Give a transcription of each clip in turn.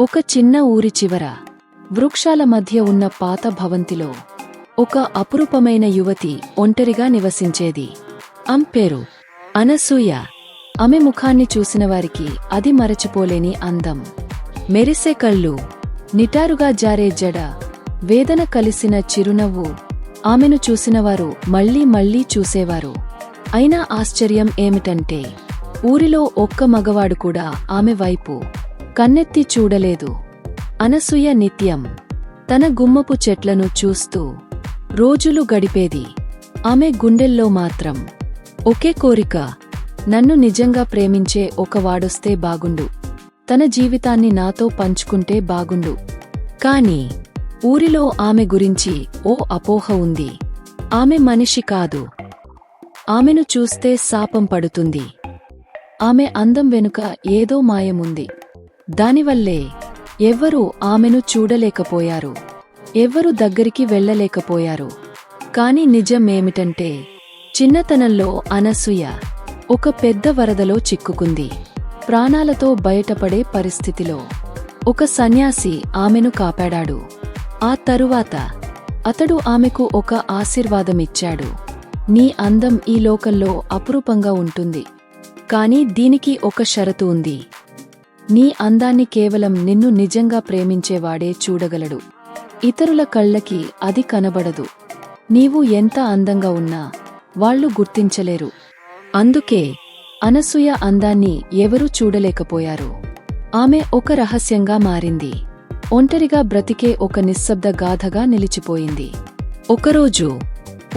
ఒక చిన్న ఊరి చివర వృక్షాల మధ్య ఉన్న పాత భవంతిలో ఒక అపురూపమైన యువతి ఒంటరిగా నివసించేది. అంపేరు పేరు అనసూయ. ఆమె ముఖాన్ని చూసిన వారికి అది మరచిపోలేని అందం. మెరిసే కళ్ళు నిటారుగా జారే జడ వేదన కలిసిన చిరునవ్వు ఆమెను చూసినవారు మళ్ళీ మళ్ళీ చూసేవారు. అయినా ఆశ్చర్యం ఏమిటంటే ఊరిలో ఒక్క మగవాడు కూడా ఆమె వైపు కన్నెత్తి చూడలేదు. అనసూయ నిత్యం తన గుమ్మపు చెట్లను చూస్తూ రోజులు గడిపేది. ఆమె గుండెల్లో మాత్రం ఒకే కోరిక నన్ను నిజంగా ప్రేమించే ఒక వాడొస్తే బాగుండు. తన జీవితాన్ని నాతో పంచుకుంటే బాగుండు. కాని ఊరిలో ఆమె గురించి ఓ అపోహ ఉంది. ఆమె మనిషి కాదు. ఆమెను చూస్తే శాపం పడుతుంది. ఆమె అందం వెనుక ఏదో మాయముంది. దానివల్లే ఎవ్వరూ ఆమెను చూడలేకపోయారు. ఎవ్వరు దగ్గరికి వెళ్ళలేకపోయారు. కాని నిజమేమిటంటే చిన్నతనంలో అనసూయ ఒక పెద్ద వరదలో చిక్కుకుంది. ప్రాణాలతో బయటపడే పరిస్థితిలో ఒక సన్యాసి ఆమెను కాపాడాడు. ఆ తరువాత అతడు ఆమెకు ఒక ఆశీర్వాదమిచ్చాడు. నీ అందం ఈ లోకంలో అపురూపంగా ఉంటుంది. కాని దీనికి ఒక షరతు ఉంది. నీ అందాన్ని కేవలం నిన్ను నిజంగా ప్రేమించేవాడే చూడగలడు. ఇతరుల కళ్ళకి అది కనబడదు. నీవు ఎంత అందంగా ఉన్నా వాళ్ళు గుర్తించలేరు. అందుకే అనసూయ అందాన్ని ఎవరూ చూడలేకపోయారు. ఆమె ఒక రహస్యంగా మారింది. ఒంటరిగా బ్రతికే ఒక నిశ్శబ్ద గాథగా నిలిచిపోయింది. ఒకరోజు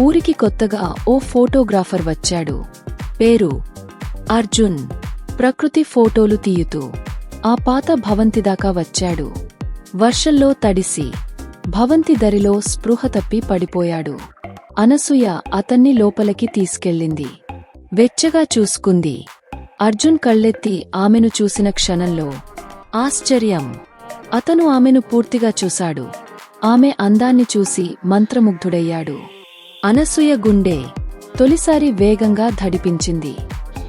ఊరికి కొత్తగా ఓ ఫోటోగ్రాఫర్ వచ్చాడు. పేరు అర్జున్. ప్రకృతి ఫోటోలు తీయుతూ ఆ పాత భవంతి దాకా వచ్చాడు. వర్షంలో తడిసి భవంతి దరిలో స్పృహ తప్పి పడిపోయాడు. అనసూయ అతన్ని లోపలికి తీసుకెళ్ళింది. వెచ్చగా చూసుకుంది. అర్జున్ కళ్ళెత్తి ఆమెను చూసిన క్షణంలో ఆశ్చర్యం! అతను ఆమెను పూర్తిగా చూశాడు. ఆమె అందాన్ని చూసి మంత్రముగ్ధుడయ్యాడు. అనసూయ గుండె తొలిసారి వేగంగా ధడిపించింది.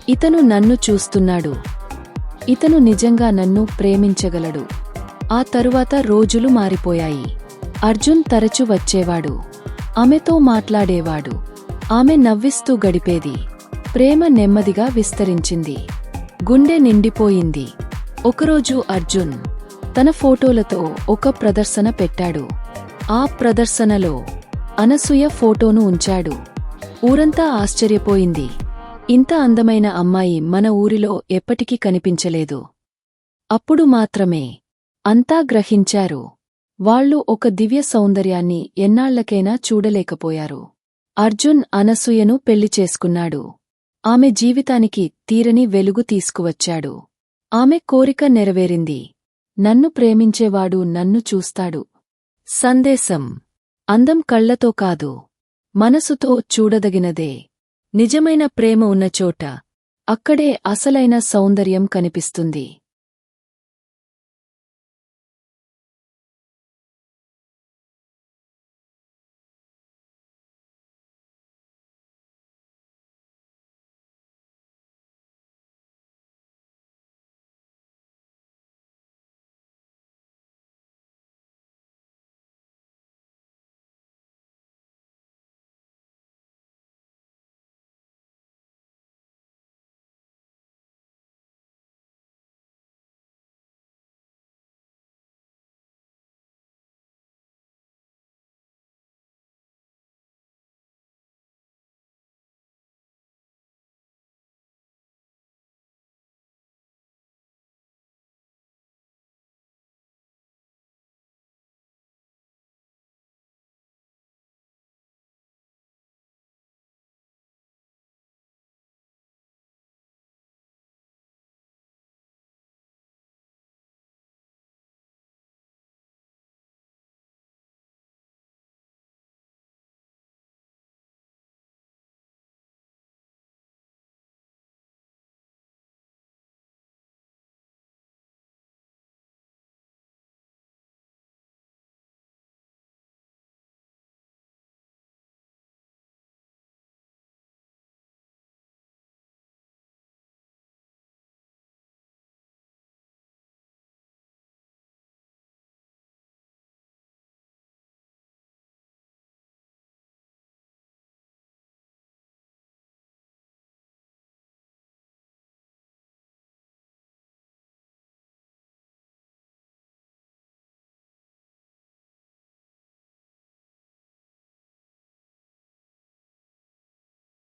ఇతను నన్ను చూస్తున్నాడు. ఇతను నిజంగా నన్ను ప్రేమించగలడు. ఆ తరువాత రోజులు మారిపోయాయి. అర్జున్ తరచు వచ్చేవాడు. ఆమెతో మాట్లాడేవాడు. ఆమె నవ్విస్తూ గడిపేది. ప్రేమ నెమ్మదిగా విస్తరించింది. గుండె నిండిపోయింది. ఒకరోజు అర్జున్ తన ఫోటోలతో ఒక ప్రదర్శన పెట్టాడు. ఆ ప్రదర్శనలో అనసూయ ఫోటోను ఉంచాడు. ఊరంతా ఆశ్చర్యపోయింది. ఇంత అందమైన అమ్మాయి మన ఊరిలో ఎప్పటికీ కనిపించలేదు. అప్పుడు మాత్రమే. అంతా గ్రహించారు. వాళ్ళు ఒక దివ్య సౌందర్యాన్ని ఎన్నాళ్ళకైనా చూడలేకపోయారు. అర్జున్ అనసూయను పెళ్ళి చేసుకున్నాడు. ఆమె జీవితానికి తీరని వెలుగు తీసుకువచ్చాడు. ఆమె కోరిక నెరవేరింది. నన్ను ప్రేమించేవాడు నన్ను చూస్తాడు. సందేశం. అందం కళ్ళతో కాదు. మనసుతో చూడదగినదే. నిజమైన ప్రేమ ఉన్న చోట అక్కడే అసలైన సౌందర్యం కనిపిస్తుంది.